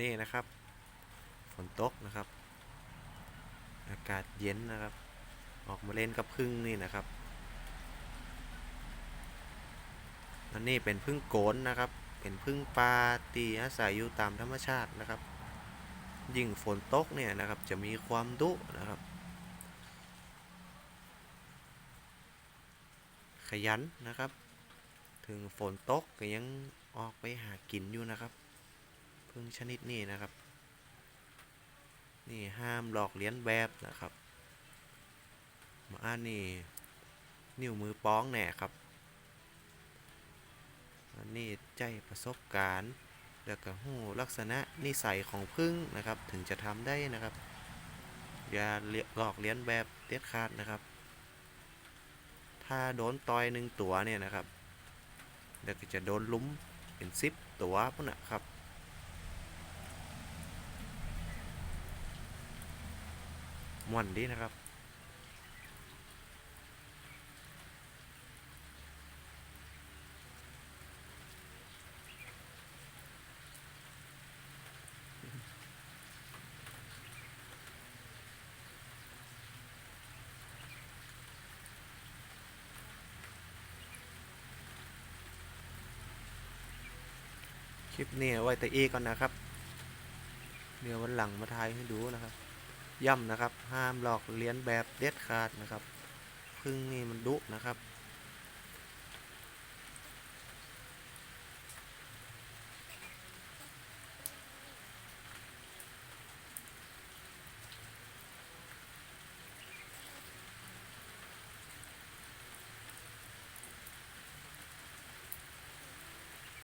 นี้นะครับ ฝนตกนะครับ อากาศเย็นนะครับ ออกมาเล่นกับพึ่งนี่นะครับอันนี้เป็นพึ่งโกนนะครับ เป็นพึ่งปลาตีอาศัยอยู่ตามธรรมชาตินะครับ ยิ่งฝนตกเนี่ยนะครับ จะมีความดุนะครับ ขยันนะครับ ถึงฝนตกก็ยังออกไปหากินอยู่นะครับ พึ่งชนิดนี้นะครับ นี่ห้ามหลอกเลียนแบบนะครับมาอ่านนี่นิ้วมือป้องแน่ครับอันนี้ใจประสบการณ์แล้วก็หูลักษณะนิสัยของพึ่งนะครับ ถึงจะทำได้นะครับ อย่าหลอกเลียนแบบเด็ดขาดนะครับ ถ้าโดนต่อยหนึ่งตัวเนี่ยนะครับ เดี๋ยวก็จะโดนลุ้มเป็นซิปตัวพุ่นนะครับ ม่วนดีนะครับคลิปนี้ไว้แต่เอก่อนนะครับ เดี๋ยววันหลังมาทายให้ดูนะครับ ย่ำนะครับ ห้ามหลอกเลียนแบบเด็ดขาดนะครับ พึ่งนี่มันดุนะครับ